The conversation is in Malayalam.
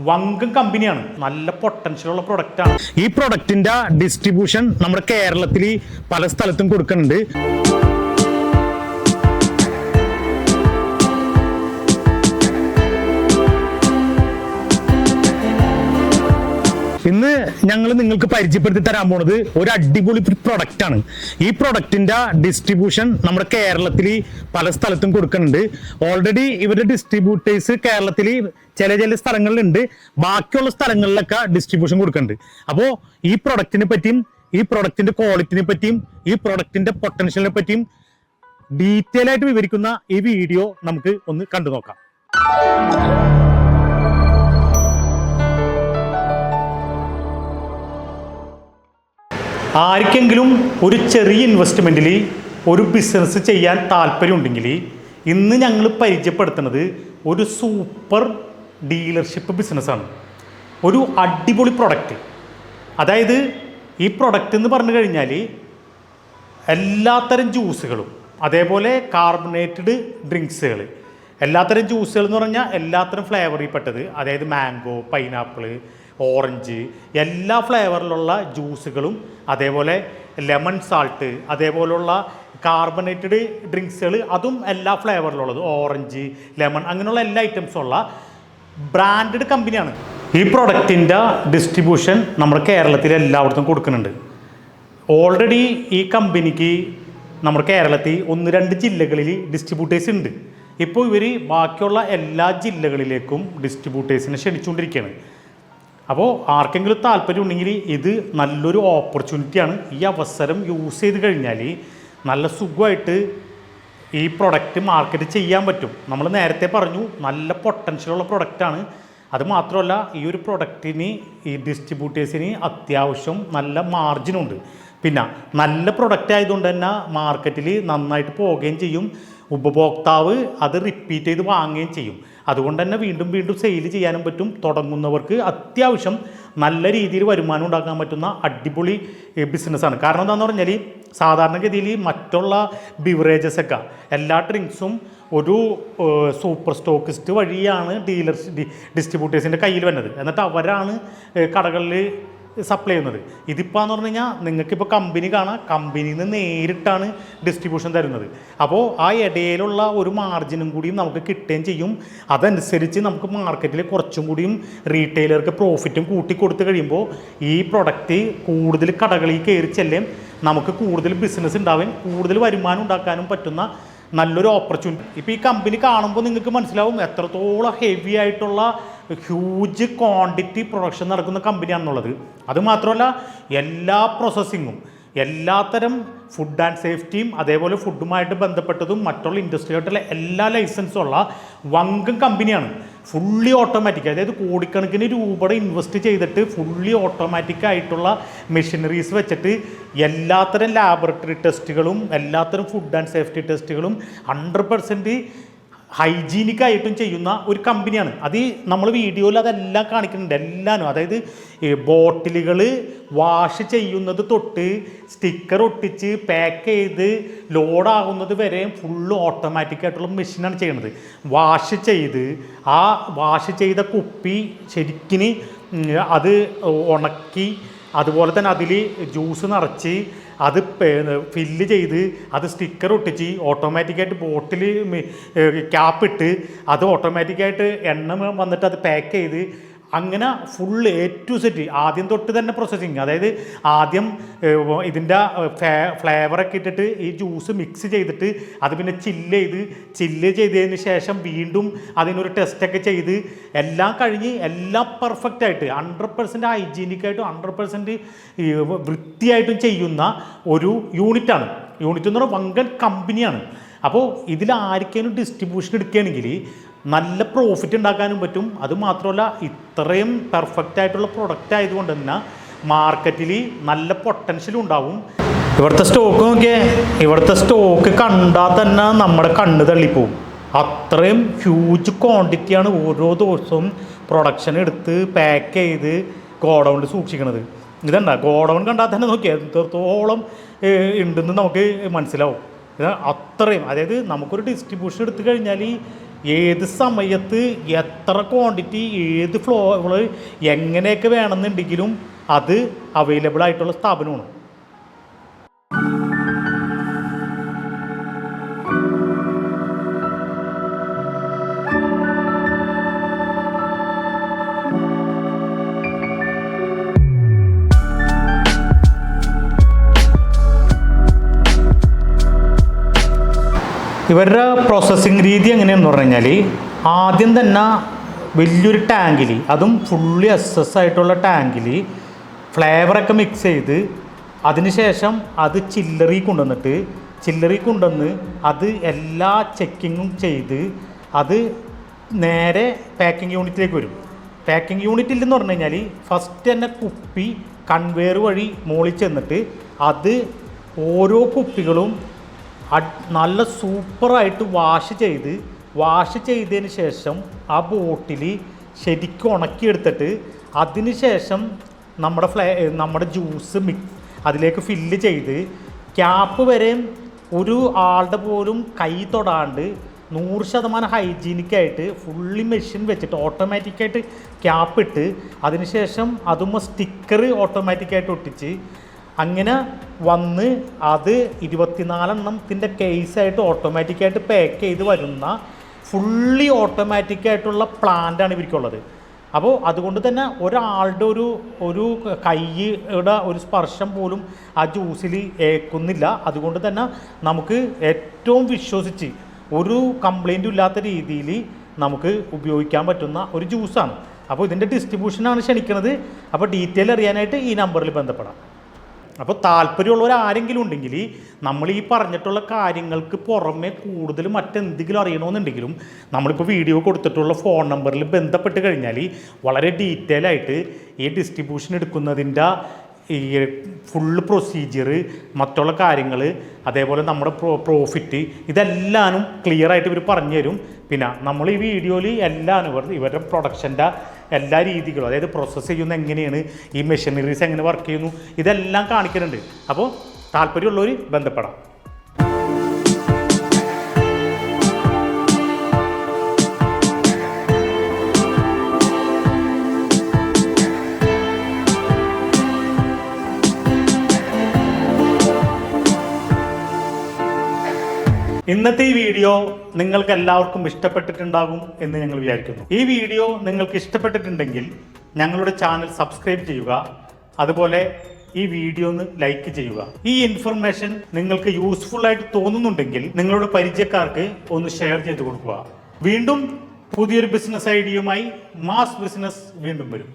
വങ്കം കമ്പനിയാണ്. നല്ല പൊട്ടൻഷ്യൽ ഉള്ള പ്രൊഡക്റ്റാണ് ഈ പ്രൊഡക്റ്റിന്റെ ഡിസ്ട്രിബ്യൂഷൻ നമ്മുടെ കേരളത്തിൽ പല സ്ഥലത്തും കൊടുക്കുന്നുണ്ട്. ഇന്ന് ഞങ്ങൾ നിങ്ങൾക്ക് പരിചയപ്പെടുത്തി തരാൻ പോണത് ഒരു അടിപൊളി പ്രൊഡക്റ്റ് ആണ്. ഈ പ്രൊഡക്റ്റിന്റെ ഡിസ്ട്രിബ്യൂഷൻ നമ്മുടെ കേരളത്തിൽ പല സ്ഥലത്തും കൊടുക്കുന്നുണ്ട്. ഓൾറെഡി ഇവരുടെ ഡിസ്ട്രിബ്യൂട്ടേഴ്സ് കേരളത്തിൽ ചില ചില സ്ഥലങ്ങളിലുണ്ട്. ബാക്കിയുള്ള സ്ഥലങ്ങളിലൊക്കെ ഡിസ്ട്രിബ്യൂഷൻ കൊടുക്കുന്നുണ്ട്. അപ്പോൾ ഈ പ്രൊഡക്റ്റിനെ പറ്റിയും ഈ പ്രൊഡക്റ്റിന്റെ ക്വാളിറ്റിനെ പറ്റിയും ഈ പ്രൊഡക്റ്റിന്റെ പൊട്ടൻഷ്യലിനെ പറ്റിയും ഡീറ്റെയിൽ ആയിട്ട് വിവരിക്കുന്ന ഈ വീഡിയോ നമുക്ക് ഒന്ന് കണ്ടു നോക്കാം ആർക്കെങ്കിലും ഒരു ചെറിയ ഇൻവെസ്റ്റ്മെന്റിൽ ഒരു ബിസിനസ് ചെയ്യാൻ താല്പര്യമുണ്ടെങ്കിൽ ഇന്ന് ഞങ്ങൾ പരിചയപ്പെടുത്തുന്നത് ഒരു സൂപ്പർ ഡീലർഷിപ്പ് ബിസിനസ്സാണ് ഒരു അടിപൊളി പ്രൊഡക്റ്റ് അതായത് ഈ പ്രൊഡക്റ്റ് എന്ന് പറഞ്ഞു കഴിഞ്ഞാൽ എല്ലാത്തരം ജ്യൂസുകളും അതേപോലെ കാർബണേറ്റഡ് ഡ്രിങ്ക്സുകൾ എല്ലാത്തരം ജ്യൂസുകൾ എന്ന് പറഞ്ഞാൽ എല്ലാത്തരം ഫ്ലേവറിൽ പെട്ടത് അതായത് മാംഗോ പൈനാപ്പിൾ ഓറഞ്ച് എല്ലാ ഫ്ലേവറിലുള്ള ജ്യൂസുകളും അതേപോലെ ലെമൺ സാൾട്ട് അതേപോലുള്ള കാർബണേറ്റഡ് ഡ്രിങ്ക്സുകൾ അതും എല്ലാ ഫ്ലേവറിലുള്ളത്. ഓറഞ്ച് ലെമൺ അങ്ങനെയുള്ള എല്ലാ ഐറ്റംസും ഉള്ള ബ്രാൻഡഡ് കമ്പനിയാണ്. ഈ പ്രൊഡക്റ്റിന്റെ ഡിസ്ട്രിബ്യൂഷൻ നമ്മൾ കേരളത്തിൽ എല്ലായിടത്തും കൊടുക്കുന്നുണ്ട്. ഓൾറെഡി ഈ കമ്പനിക്ക് നമ്മുടെ കേരളത്തിൽ ഒന്ന് രണ്ട് ജില്ലകളിൽ ഡിസ്ട്രിബ്യൂട്ടേഴ്സ് ഉണ്ട്. ഇപ്പോൾ ഇവർ ബാക്കിയുള്ള എല്ലാ ജില്ലകളിലേക്കും ഡിസ്ട്രിബ്യൂട്ടേഴ്സിനെ ക്ഷണിച്ചുകൊണ്ടിരിക്കുകയാണ്. അപ്പോൾ ആർക്കെങ്കിലും താല്പര്യം ഉണ്ടെങ്കിൽ ഇത് നല്ലൊരു ഓപ്പർച്യൂണിറ്റിയാണ് ഈ അവസരം യൂസ് ചെയ്ത് കഴിഞ്ഞാൽ നല്ല സുഖമായിട്ട് ഈ പ്രൊഡക്റ്റ് മാർക്കറ്റ് ചെയ്യാൻ പറ്റും. നമ്മൾ നേരത്തെ പറഞ്ഞു നല്ല പൊട്ടൻഷ്യലുള്ള പ്രൊഡക്റ്റാണ് അത് മാത്രമല്ല ഈ ഒരു പ്രൊഡക്റ്റിന് ഈ ഡിസ്ട്രിബ്യൂട്ടേഴ്സിന് അത്യാവശ്യം നല്ല മാർജിനുണ്ട് പിന്നെ നല്ല പ്രൊഡക്റ്റ് ആയതുകൊണ്ട് തന്നെ മാർക്കറ്റിൽ നന്നായിട്ട് പോവുകയും ചെയ്യും. ഉപഭോക്താവ് അത് റിപ്പീറ്റ് ചെയ്ത് വാങ്ങുകയും ചെയ്യും. അതുകൊണ്ട് തന്നെ വീണ്ടും വീണ്ടും സെയിൽ ചെയ്യാനും പറ്റും. തുടങ്ങുന്നവർക്ക് അത്യാവശ്യം നല്ല രീതിയിൽ വരുമാനം ഉണ്ടാക്കാൻ പറ്റുന്ന അടിപൊളി ബിസിനസ്സാണ് കാരണം എന്താണെന്ന് പറഞ്ഞാൽ സാധാരണഗതിയിൽ മറ്റുള്ള ബിവറേജസ് ഒക്കെ എല്ലാ ഡ്രിങ്ക്സും ഒരു സൂപ്പർ സ്റ്റോക്കിസ്റ്റ് വഴിയാണ് ഡീലർ ഡിസ്ട്രിബ്യൂട്ടേഴ്സിന്റെ കയ്യിൽ വരുന്നത്. എന്നിട്ട് അവരാണ് കടകളിൽ സപ്ലൈ ചെയ്യുന്നത്. ഇതിപ്പോൾ എന്ന് പറഞ്ഞു കഴിഞ്ഞാൽ നിങ്ങൾക്കിപ്പോൾ കമ്പനി കാണാം. കമ്പനിയിൽ നിന്ന് നേരിട്ടാണ് ഡിസ്ട്രിബ്യൂഷൻ തരുന്നത്. അപ്പോൾ ആ ഇടയിലുള്ള ഒരു മാർജിനും കൂടിയും നമുക്ക് കിട്ടുകയും ചെയ്യും. അതനുസരിച്ച് നമുക്ക് മാർക്കറ്റിൽ കുറച്ചും കൂടിയും റീറ്റെയിലർക്ക് പ്രോഫിറ്റും കൂട്ടി കൊടുത്തു കഴിയുമ്പോൾ ഈ പ്രൊഡക്റ്റ് കൂടുതൽ കടകളിൽ കയറി ചെല്ലേം നമുക്ക് കൂടുതൽ ബിസിനസ് ഉണ്ടാവും കൂടുതൽ വരുമാനം ഉണ്ടാക്കാനും പറ്റുന്ന നല്ലൊരു ഓപ്പർച്യൂണിറ്റി ഇപ്പോൾ ഈ കമ്പനി കാണുമ്പോൾ നിങ്ങൾക്ക് മനസ്സിലാവും എത്രത്തോളം ഹെവി ആയിട്ടുള്ള ഹ്യൂജ് ക്വാണ്ടിറ്റി പ്രൊഡക്ഷൻ നടക്കുന്ന കമ്പനിയാണെന്നുള്ളത് അതുമാത്രമല്ല എല്ലാ പ്രോസസ്സിങ്ങും എല്ലാത്തരം ഫുഡ് ആൻഡ് സേഫ്റ്റിയും അതേപോലെ ഫുഡുമായിട്ട് ബന്ധപ്പെട്ടതും മറ്റുള്ള ഇൻഡസ്ട്രിയായിട്ടുള്ള എല്ലാ ലൈസൻസും ഉള്ള വങ്കം കമ്പനിയാണ് ഫുള്ളി ഓട്ടോമാറ്റിക് അതായത് കോടിക്കണക്കിന് രൂപയുടെ ഇൻവെസ്റ്റ് ചെയ്തിട്ട് ഫുള്ളി ഓട്ടോമാറ്റിക് ആയിട്ടുള്ള മെഷീനറീസ് വെച്ചിട്ട് എല്ലാത്തരം ലാബറട്ടറി ടെസ്റ്റുകളും എല്ലാത്തരം ഫുഡ് ആൻഡ് സേഫ്റ്റി ടെസ്റ്റുകളും ഹൺഡ്രഡ് പെർസെന്റ് ഹൈജീനിക് ആയിട്ടും ചെയ്യുന്ന ഒരു കമ്പനിയാണ്. അത് നമ്മൾ വീഡിയോയിൽ അതെല്ലാം കാണിക്കുന്നുണ്ട്. എല്ലാനും. അതായത് ബോട്ടിലുകൾ വാഷ് ചെയ്യുന്നത് തൊട്ട് സ്റ്റിക്കർ ഒട്ടിച്ച് പാക്ക് ചെയ്ത് ലോഡാകുന്നത് വരെ ഫുള്ള് ഓട്ടോമാറ്റിക് ആയിട്ടുള്ള മെഷീനാണ് ചെയ്യുന്നത്. വാഷ് ചെയ്ത് ആ വാഷ് ചെയ്ത കുപ്പി ശരിക്കിന് അത് ഉണക്കി അതുപോലെ തന്നെ അതിൽ ജ്യൂസ് നിറച്ച് അത് ഫില്ല് ചെയ്ത് അത് സ്റ്റിക്കർ ഒട്ടിച്ച് ഓട്ടോമാറ്റിക്കായിട്ട് ബോട്ടിൽ ക്യാപ്പിട്ട് അത് ഓട്ടോമാറ്റിക്കായിട്ട് എണ്ണ വന്നിട്ട് അത് പാക്ക് ചെയ്ത് അങ്ങനെ ഫുൾ എ ടു സെറ്റ് ആദ്യം തൊട്ട് തന്നെ പ്രോസസ്സിങ് അതായത് ആദ്യം ഇതിന്റെ ഫ്ലേവറൊക്കെ ഇട്ടിട്ട് ഈ ജ്യൂസ് മിക്സ് ചെയ്തിട്ട് അത് പിന്നെ ചില്ല് ചെയ്ത് ചില്ല് ചെയ്തതിന് ശേഷം വീണ്ടും അതിനൊരു ടെസ്റ്റൊക്കെ ചെയ്ത് എല്ലാം കഴിഞ്ഞ് എല്ലാം പെർഫെക്റ്റ് ആയിട്ട് ഹൺഡ്രഡ് പെർസെന്റ് ഹൈജീനിക്കായിട്ടും ഹൺഡ്രഡ് പെർസെന്റ് വൃത്തിയായിട്ടും ചെയ്യുന്ന ഒരു യൂണിറ്റാണ് യൂണിറ്റ് എന്ന് പറഞ്ഞാൽ വങ്കൻ കമ്പനിയാണ് അപ്പോൾ ഇതിൽ ആർക്കെങ്കിലും ഡിസ്ട്രിബ്യൂഷൻ എടുക്കുകയാണെങ്കിൽ നല്ല പ്രോഫിറ്റ് ഉണ്ടാക്കാനും പറ്റും. അതുമാത്രമല്ല ഇത്രയും പെർഫെക്റ്റ് ആയിട്ടുള്ള പ്രൊഡക്റ്റ് ആയതുകൊണ്ട് തന്നെ മാർക്കറ്റിൽ നല്ല പൊട്ടൻഷ്യൽ ഉണ്ടാവും. ഇവിടുത്തെ സ്റ്റോക്ക് നോക്കിയേ ഇവിടുത്തെ സ്റ്റോക്ക് കണ്ടാൽ തന്നെ നമ്മുടെ കണ്ണ് തള്ളിപ്പോവും. അത്രയും ഹ്യൂജ് ക്വാണ്ടിറ്റിയാണ് ഓരോ ദിവസവും പ്രൊഡക്ഷൻ എടുത്ത് പാക്ക് ചെയ്ത് ഗോഡൗണിൽ സൂക്ഷിക്കുന്നത് ഇതണ്ട ഗോഡൗൺ കണ്ടാൽ തന്നെ നോക്കിയാൽ എത്രത്തോളം ഉണ്ടെന്ന് നമുക്ക് മനസ്സിലാവും. അത്രയും. അതായത് നമുക്കൊരു ഡിസ്ട്രിബ്യൂഷൻ എടുത്തു കഴിഞ്ഞാൽ ഏത് സമയത്ത് എത്ര ക്വാണ്ടിറ്റി ഏത് ഫ്ലോ എങ്ങനെയൊക്കെ വേണമെന്നുണ്ടെങ്കിലും അത് അവൈലബിൾ ആയിട്ടുള്ള സ്ഥാപനമാണ്. ഇവരുടെ പ്രോസസ്സിങ് രീതി എങ്ങനെയാണെന്ന് പറഞ്ഞു കഴിഞ്ഞാൽ ആദ്യം തന്നെ വലിയൊരു ടാങ്കിൽ അതും ഫുള്ളി എസ് ആയിട്ടുള്ള ടാങ്കിൽ ഫ്ലേവറൊക്കെ മിക്സ് ചെയ്ത് അതിനുശേഷം അത് ചില്ലറി കൊണ്ടുവന്നിട്ട് ചില്ലറി കൊണ്ടുവന്ന് അത് എല്ലാ ചെക്കിങ്ങും ചെയ്ത് അത് നേരെ പാക്കിംഗ് യൂണിറ്റിലേക്ക് വരും. പാക്കിംഗ് യൂണിറ്റിൽ എന്ന് പറഞ്ഞു കഴിഞ്ഞാൽ ഫസ്റ്റ് തന്നെ കുപ്പി കൺവെയർ വഴി മോളിൽ ചെന്നിട്ട് അത് ഓരോ കുപ്പികളും നല്ല സൂപ്പറായിട്ട് വാഷ് ചെയ്ത് വാഷ് ചെയ്തതിന് ശേഷം ആ ബോട്ടിൽ ശരിക്കും ഉണക്കിയെടുത്തിട്ട് അതിന് ശേഷം നമ്മുടെ ഫ്ലേ നമ്മുടെ ജ്യൂസ് മിക് അതിലേക്ക് ഫില്ല് ചെയ്ത് ക്യാപ്പ് വരെ ഒരു ആളുടെ പോലും കൈ തൊടാണ്ട് നൂറ് ശതമാനം ഹൈജീനിക്കായിട്ട് ഫുള്ളി മെഷീൻ വെച്ചിട്ട് ഓട്ടോമാറ്റിക്കായിട്ട് ക്യാപ്പ് ഇട്ട് അതിനുശേഷം അതുമ്പോൾ സ്റ്റിക്കർ ഓട്ടോമാറ്റിക്കായിട്ട് ഒട്ടിച്ച് അങ്ങനെ വന്ന് അത് ഇരുപത്തിനാലെണ്ണത്തിന്റെ കേസായിട്ട് ഓട്ടോമാറ്റിക്കായിട്ട് പാക്ക് ചെയ്ത് വരുന്ന ഫുള്ളി ഓട്ടോമാറ്റിക്കായിട്ടുള്ള പ്ലാന്റാണ് ഇവർക്കുള്ളത്. അപ്പോൾ അതുകൊണ്ട് തന്നെ ഒരാളുടെ ഒരു ഒരു കൈയുടെ ഒരു സ്പർശം പോലും ആ ജ്യൂസിൽ ഏക്കുന്നില്ല അതുകൊണ്ട് തന്നെ നമുക്ക് ഏറ്റവും വിശ്വസിച്ച് ഒരു കംപ്ലൈന്റും ഇല്ലാത്ത രീതിയിൽ നമുക്ക് ഉപയോഗിക്കാൻ പറ്റുന്ന ഒരു ജ്യൂസാണ് അപ്പോൾ ഇതിന്റെ ഡിസ്ട്രിബ്യൂഷനാണ് ക്ഷണിക്കുന്നത് അപ്പോൾ ഡീറ്റെയിൽ അറിയാനായിട്ട് ഈ നമ്പറിൽ ബന്ധപ്പെടാം. അപ്പോൾ താല്പര്യമുള്ളവർ ആരെങ്കിലും ഉണ്ടെങ്കിൽ നമ്മൾ ഈ പറഞ്ഞിട്ടുള്ള കാര്യങ്ങൾക്ക് പുറമെ കൂടുതൽ മറ്റെന്തെങ്കിലും അറിയണമെന്നുണ്ടെങ്കിലും നമ്മളിപ്പോൾ വീഡിയോ കൊടുത്തിട്ടുള്ള ഫോൺ നമ്പറിൽ ബന്ധപ്പെട്ട് കഴിഞ്ഞാൽ വളരെ ഡീറ്റെയിൽ ആയിട്ട് ഈ ഡിസ്ട്രിബ്യൂഷൻ എടുക്കുന്നതിന്റെ ഈ ഫുള്ള് പ്രൊസീജിയർ മറ്റുള്ള കാര്യങ്ങൾ അതേപോലെ നമ്മുടെ പ്രോ പ്രോഫിറ്റ് ഇതെല്ലാനും ക്ലിയർ ആയിട്ട് ഇവർ പറഞ്ഞു തരും പിന്നെ നമ്മൾ ഈ വീഡിയോയിൽ എല്ലാം ഇവർ ഇവരുടെ പ്രൊഡക്ഷന്റെ എല്ലാ രീതികളും അതായത് പ്രോസസ്സ് ചെയ്യുന്ന എങ്ങനെയാണ് ഈ മെഷീനറീസ് എങ്ങനെ വർക്ക് ചെയ്യുന്നു ഇതെല്ലാം കാണിക്കുന്നുണ്ട് അപ്പോൾ താല്പര്യമുള്ളവർ ബന്ധപ്പെടാം. ഇന്നത്തെ ഈ വീഡിയോ നിങ്ങൾക്ക് എല്ലാവർക്കും ഇഷ്ടപ്പെട്ടിട്ടുണ്ടാകും എന്ന് ഞങ്ങൾ വിചാരിക്കുന്നു. ഈ വീഡിയോ നിങ്ങൾക്ക് ഇഷ്ടപ്പെട്ടിട്ടുണ്ടെങ്കിൽ ഞങ്ങളുടെ ചാനൽ സബ്സ്ക്രൈബ് ചെയ്യുക അതുപോലെ ഈ വീഡിയോ ഒന്ന് ലൈക്ക് ചെയ്യുക. ഈ ഇൻഫർമേഷൻ നിങ്ങൾക്ക് യൂസ്ഫുൾ ആയിട്ട് തോന്നുന്നുണ്ടെങ്കിൽ നിങ്ങളുടെ പരിചയക്കാർക്ക് ഒന്ന് ഷെയർ ചെയ്ത് കൊടുക്കുക. വീണ്ടും പുതിയൊരു ബിസിനസ് ഐഡിയയുമായി മാസ് ബിസിനസ് വീണ്ടും വരും.